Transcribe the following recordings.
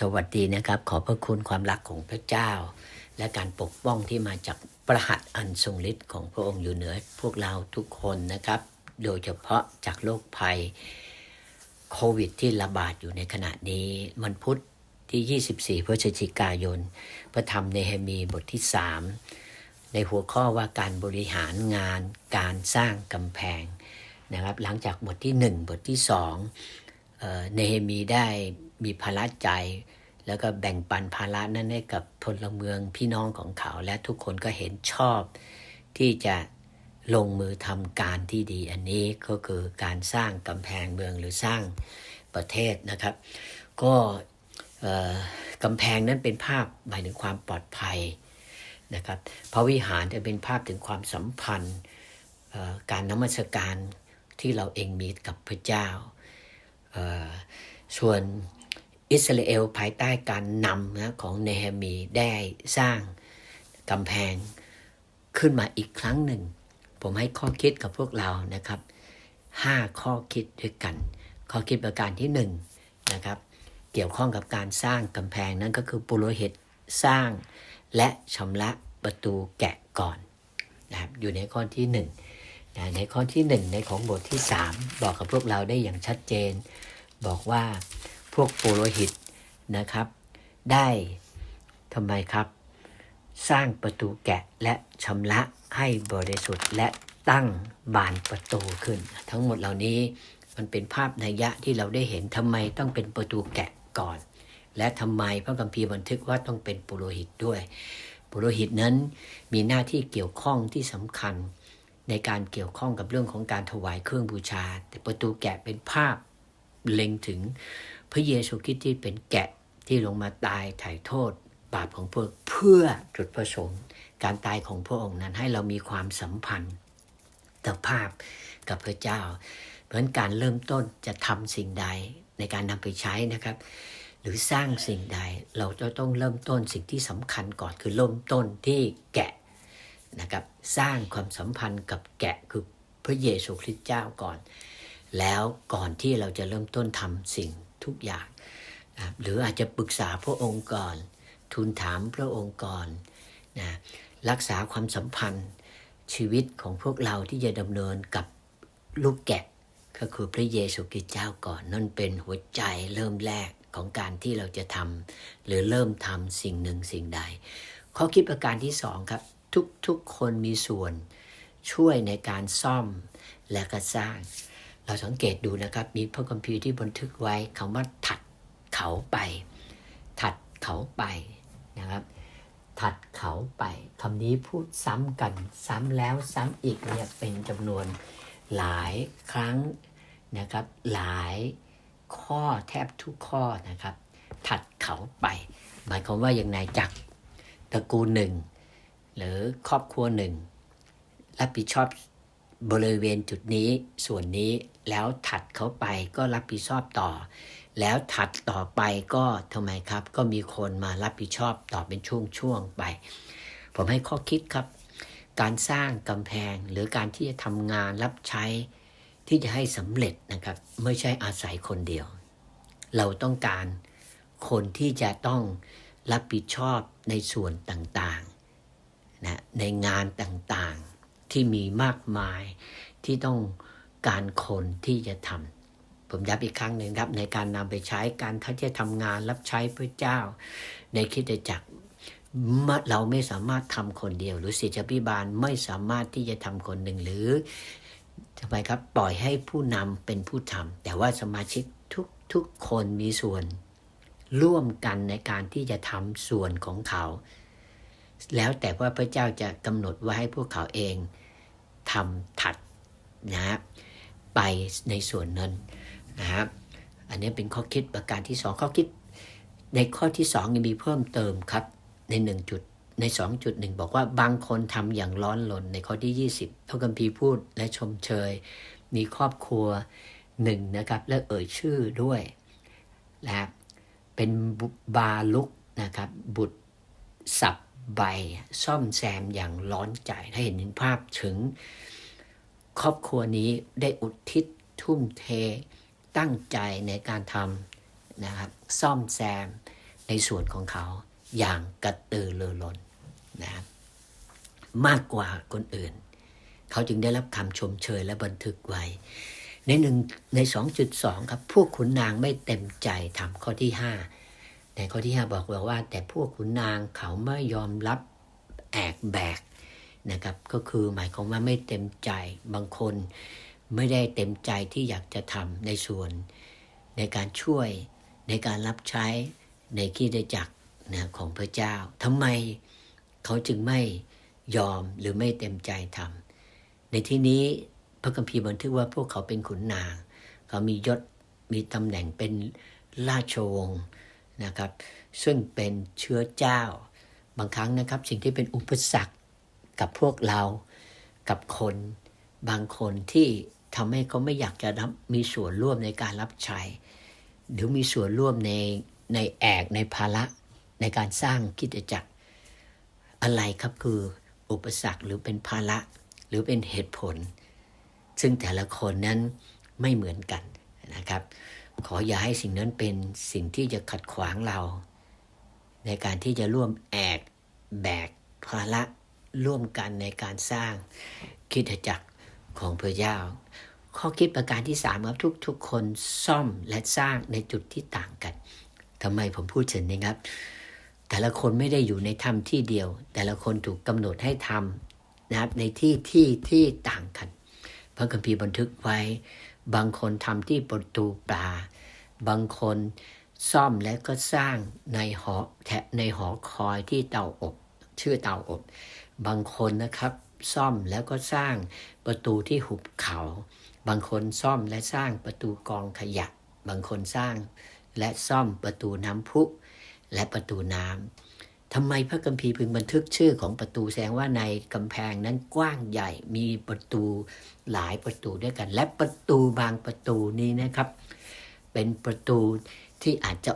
สวัสดีนะครับ ขอพระคุณความรักของพระเจ้า และการปกป้องที่มาจากประหัตอันทรงฤทธิ์ของพระองค์อยู่เหนือพวกเราทุกคนนะครับ โดยเฉพาะจากโรคภัยโควิดที่ระบาดอยู่ในขณะนี้วันพุธที่ 24 พฤศจิกายน พระธรรมเนเฮมีบทที่ 3 ในหัวข้อว่าการบริหารงานการสร้างกำแพงนะครับ หลังจากบทที่ 1 บทที่ 2 เนเฮมีได้มีภาระใจ แล้วก็แบ่งปันภาระนั้นให้กับพลเมืองพี่น้องของเขา และทุกคนก็เห็นชอบที่จะลงมือทำการที่ดีอันนี้ก็คือการสร้างกำแพงเมืองหรือสร้างประเทศนะครับ ก็กำแพงนั้นเป็นภาพหมายถึงความปลอดภัยนะครับพระวิหารจะเป็นภาพถึงความสัมพันธ์การนมัสการที่เราเองมีกับพระเจ้า ส่วนอิสราเอลภายใต้การนำนะของเนฮมีได้สร้างกำแพงขึ้นมาอีกครั้งหนึ่ง ผมให้ข้อคิดกับพวกเรานะครับห้าข้อคิดด้วยกัน ข้อคิดประการที่หนึ่งนะครับเกี่ยวข้องกับการสร้างกำแพงนั้นก็คือปุโรหิตสร้างและชำระประตูแกะก่อนนะครับอยู่ในข้อที่หนึ่ง ในข้อที่หนึ่งในของบทที่สามบอกกับพวกเราได้อย่างชัดเจน บอกว่าพวกปุโรหิตนะครับ ได้ทำไมครับ สร้างประตูแกะและชำระให้บริสุทธิ์และตั้งบานประตูขึ้น ทั้งหมดเหล่านี้มันเป็นภาพนัยยะที่เราได้เห็นทำไมต้องเป็นประตูแกะก่อน และทำไมพระคัมภีร์บันทึกว่าต้องเป็นปุโรหิตด้วย ปุโรหิตนั้นมีหน้าที่เกี่ยวข้องที่สำคัญ ในการเกี่ยวข้องกับเรื่องของการถวายเครื่องบูชา แต่ประตูแกะเป็นภาพเล็งถึงพระเยซูคริสต์ที่เป็นแกะที่ลงมาตายไถ่โทษ บาปของพวกเพื่อจุดประสงค์ การตายของพระองค์นั้นให้เรามีความสัมพันธ์ต่อภาพกับพระเจ้า เพราะฉะนั้นการเริ่มต้นจะทำสิ่งใดในการนำไปใช้นะครับ หรือสร้างสิ่งใดเราจะต้องเริ่มต้นสิ่งที่สำคัญก่อนคือเริ่มต้นที่แกะ นะครับ สร้างความสัมพันธ์กับแกะคือพระเยซูคริสต์เจ้าก่อน แล้วก่อนที่เราจะเริ่มต้นทำสิ่งทุกอย่างนะหรืออาจจะปรึกษาพระองค์ก่อน ทูลถามพระองค์ก่อนนะรักษาความสัมพันธ์ชีวิตของพวกเราที่จะดำเนินกับลูกแกะ ก็คือพระเยซูคริสต์เจ้าก่อน นั่นเป็นหัวใจเริ่มแรกของการที่เราจะทำหรือเริ่มทำสิ่งหนึ่งสิ่งใด ข้อคิดประการที่สองครับ ทุกๆคนมีส่วนช่วยในการซ่อมและก็สร้าง เราสังเกตดูนะครับ มีพระคัมภีร์ที่บันทึกไว้คำว่าถัดเขาไป ถัดเขาไปนะครับ ถัดเขาไปคำนี้พูดซ้ำกันซ้ำแล้วซ้ำอีกเนี่ยเป็นจำนวนหลายครั้งนะครับ หลายข้อแทบทุกข้อนะครับ ถัดเขาไป หมายความว่าอย่างไรจากตระกูลหนึ่ง หรือครอบครัวหนึ่ง รับผิดชอบบริเวณจุดนี้ส่วนนี้แล้วถัดเขาไปก็รับผิดชอบต่อ แล้วถัดต่อไปก็ทำไมครับ ก็มีคนมารับผิดชอบต่อเป็นช่วงๆไป ผมให้ข้อคิดครับ การสร้างกำแพงหรือการที่จะทำงานรับใช้ที่จะให้สำเร็จนะครับ ไม่ใช่อาศัยคนเดียว เราต้องการคนที่จะต้องรับผิดชอบในส่วนต่าง ในงานต่างๆที่มีมากมายที่ต้องการคนที่จะทำผมย้ำอีกครั้งหนึ่งครับ ในการนำไปใช้การถ้าจะทำงานรับใช้พระเจ้า ในคิดจักรเราไม่สามารถทำคนเดียว หรือศิษยพิบาลไม่สามารถที่จะทำคนหนึ่งหรือทำไมครับปล่อยให้ผู้นำเป็นผู้ทำแต่ว่าสมาชิกทุกทุกคนมีส่วนร่วมกันในการที่จะทำส่วนของเขา แล้วแต่ว่าพระเจ้าจะกำหนดไว้ให้พวกเขาเองทำถัดนะไปในส่วนนั้นนะครับอันนี้เป็นข้อคิดประการที่สองข้อคิด ในข้อที่สองยังมีเพิ่มเติมครับในหนึ่งจุดในสองจุดหนึ่งบอกว่าบางคนทำอย่างร้อนรนในข้อที่ยี่สิบพระคัมภีพูดและชมเชย มีครอบครัวหนึ่งนะครับ และเอ่ยชื่อด้วยนะครับเป็นบาลุกนะครับ บุตรสับ ใบซ่อมแซมอย่างร้อนใจถ้าเห็นภาพถึง ครอบครัวนี้ได้อุทิศทุ่มเทตั้งใจในการทำนะครับซ่อมแซมในส่วนของเขาอย่างกระตือรือร้นนะครับมากกว่าคนอื่น เขาจึงได้รับคำชมเชยและบันทึกไว้ ในหนึ่งใน 2.2 ครับ พวกขุนนางไม่เต็มใจทำข้อที่ 5 ในข้อที่5บอกว่า แต่พวกขุนนางเขาไม่ยอมรับแอกแบกนะครับก็คือหมายความว่าไม่เต็มใจบางคนไม่ได้เต็มใจที่อยากจะทำในส่วน ในการช่วยในการรับใช้ในขีดจักรนะของพระเจ้าทำไมเขาจึงไม่ยอมหรือไม่เต็มใจทำในที่นี้พระคัมภีร์บันทึกว่าพวกเขาเป็นขุนนาง เขามียศมีตำแหน่งเป็นราชวงศ์ นะครับ ซึ่งเป็นเชื้อเจ้า บางครั้งนะครับ สิ่งที่เป็นอุปสรรคกับพวกเรากับคนบางคนที่ทำให้เขาไม่อยากจะรับมีส่วนร่วมในการรับใช้ หรือมีส่วนร่วมในในแอกในภาระในการสร้างกิจจักรอะไรครับคืออุปสรรคหรือเป็นภาระหรือเป็นเหตุผล ซึ่งแต่ละคนนั้นไม่เหมือนกันนะครับ ขออย่าให้สิ่งนั้นเป็นสิ่งที่จะขัดขวางเรา ในการที่จะร่วมแอกแบกภาระร่วมกันในการสร้างคิดจักรของพระเจ้า ข้อคิดประการที่สามครับทุกทุกคนซ่อมและสร้างในจุดที่ต่างกันทำไมผมพูดเช่นนี้ครับ แต่ละคนไม่ได้อยู่ในธรรมที่เดียว แต่ละคนถูกกำหนดให้ทำนะครับในที่ที่ที่ต่างกัน พระคัมภีร์บันทึกไว้ บางคนทำที่ประตูปลาบางคนซ่อมและก็สร้างในหอแทในหอคอยที่เตาอบ ชื่อเตาอบ บางคนนะครับซ่อมแล้วก็สร้างประตูที่หุบเขา บางคนซ่อมและสร้างประตูกองขยะ บางคนสร้างและซ่อมประตูน้ำพุ และประตูน้ำ ทำไมพระคัมภีร์พึงบันทึกชื่อของประตูแสดงว่าในกำแพงนั้นกว้างใหญ่มีประตูหลายประตูด้วยกัน และประตูบางประตูนี้นะครับ เป็นประตูที่อาจจะ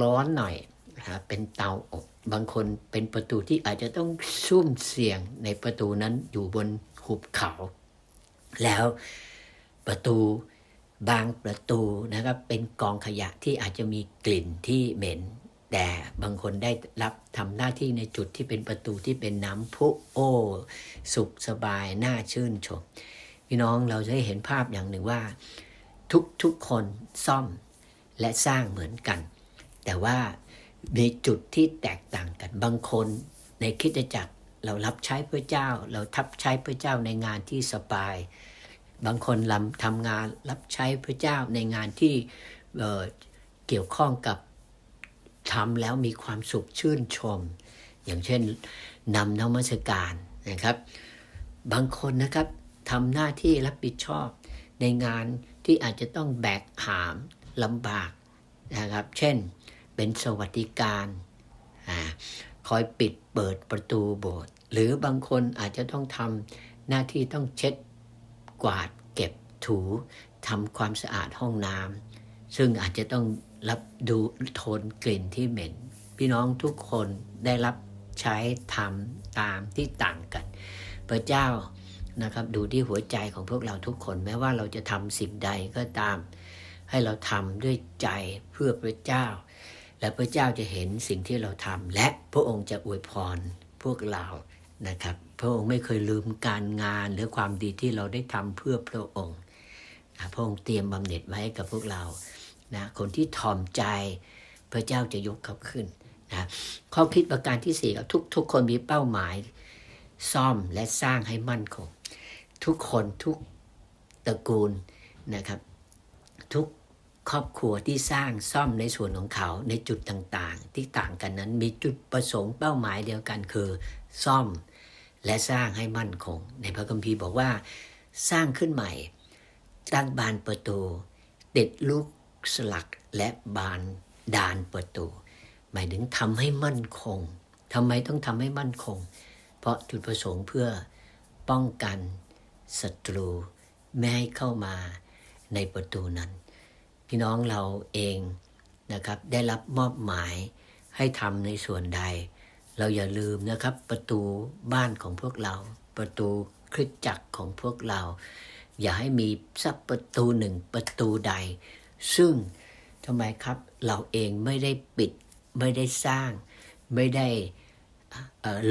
ร้อนหน่อยนะเป็นเตาอบบางคนเป็นประตูที่อาจจะต้องซุ่มเสี่ยงในประตูนั้นอยู่บนหุบเขา แล้วประตูบางประตูนะครับเป็นกองขยะที่อาจจะมีกลิ่นที่เหม็น แต่บางคนได้รับทำหน้าที่ในจุดที่เป็นประตูที่เป็นน้ำพุโอ้สุขสบายน่าชื่นชม พี่น้องเราจะได้เห็นภาพอย่างหนึ่งว่า ทุกทุกคนซ่อมและสร้างเหมือนกัน แต่ว่าในจุดที่แตกต่างกันบางคนในคิดจักรเรารับใช้พระเจ้า เราทับใช้พระเจ้าในงานที่สบาย บางคนลำทำงานรับใช้พระเจ้าในงานที่เเกี่ยวข้องกับ ทำแล้วมีความสุขชื่นชม อย่างเช่นนำนมัสการนะครับ บางคนนะครับทำหน้าที่รับผิดชอบในงานที่อาจจะต้องแบกหามลำบากนะครับ เช่นเป็นสวัสดิการอคอยปิดเปิดประตูโบสถ์หรือบางคนอาจจะต้องทำหน้าที่ต้องเช็ดกวาดเก็บถูทำความสะอาดห้องน้ำซึ่งอาจจะต้อง รับดูโทนกลิ่นที่เหม็น พี่น้องทุกคนได้รับใช้ทำตามที่ต่างกัน พระเจ้านะครับดูที่หัวใจของพวกเราทุกคนแม้ว่าเราจะทำสิ่งใดก็ตาม ให้เราทำด้วยใจเพื่อพระเจ้า และพระเจ้าจะเห็นสิ่งที่เราทำและพระองค์จะอวยพรพวกเรานะครับ พระองค์ไม่เคยลืมการงานหรือความดีที่เราได้ทำเพื่อพระองค์พระองค์เตรียมบำเหน็จไว้กับพวกเรา นะคนที่ทอมใจ พระเจ้าจะยกเขาขึ้นนะข้อคิดประการที่สี่ก็ทุกทุกคนมีเป้าหมาย ซ่อมและสร้างให้มั่นคงทุกคนทุกตระกูลนะครับ ทุกครอบครัวที่สร้างซ่อมในส่วนของเขาในจุดต่างๆ ที่ต่างกันนั้นมีจุดประสงค์เป้าหมายเดียวกันคือซ่อมและสร้างให้มั่นคง ในพระคัมภีร์บอกว่า สร้างขึ้นใหม่ตั้งบานประตูติดลูก สลักและบานดานประตู หมายถึงทำให้มั่นคงทำไมต้องทำให้มั่นคง เพราะจุดประสงค์เพื่อป้องกันศัตรูไม่ให้เข้ามาในประตูนั้น พี่น้องเราเองนะครับได้รับมอบหมายให้ทำในส่วนใด เราอย่าลืมนะครับประตูบ้านของพวกเรา ประตูคริสจักรของพวกเรา อย่าให้มีสักประตูหนึ่งประตูใด ซึ่งทำไมครับเราเองไม่ได้ปิด ไม่ได้สร้าง ไม่ได้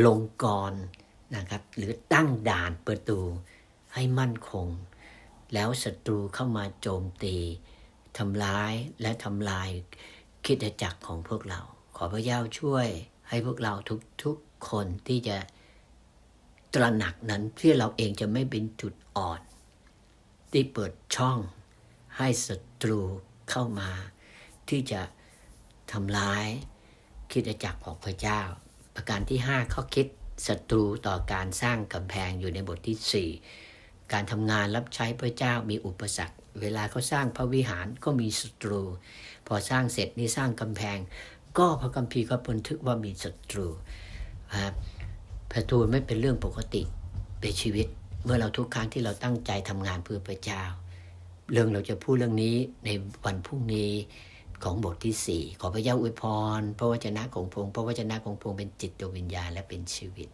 ลงกรนะครับ หรือตั้งด่านประตูให้มั่นคง แล้วศัตรูเข้ามาโจมตีทำร้ายและทำลายคิดจักรของพวกเรา ขอพระเจ้าช่วยให้พวกเราทุกๆคนที่จะตระหนักนั้นเพื่อเราเองจะไม่เป็นจุดอ่อน ที่เปิดช่อง ให้ศัตรูเข้ามา ที่จะทำร้ายคิดจักรของพระเจ้า ประการที่ 5 ข้อคิดศัตรูต่อการสร้างกำแพงอยู่ในบทที่ 4 การทำงานรับใช้พระเจ้ามีอุปสรรค เวลาเขาสร้างพระวิหารก็มีศัตรู พอสร้างเสร็จนี่สร้างกำแพง ก็พระคัมภีร์ก็บันทึกว่ามีศัตรูครับประตูไม่เป็นเรื่องปกติในชีวิต เมื่อเราทุกครั้งที่เราตั้งใจทำงานเพื่อพระเจ้า เรื่องเราจะพูดเรื่องนี้ในวันพรุ่งนี้ของบทที่ 4 ขอพระเจ้าอวยพร พระวจนะของพงค์พระวจนะของพงค์เป็นจิตดวงวิญญาณและเป็นชีวิต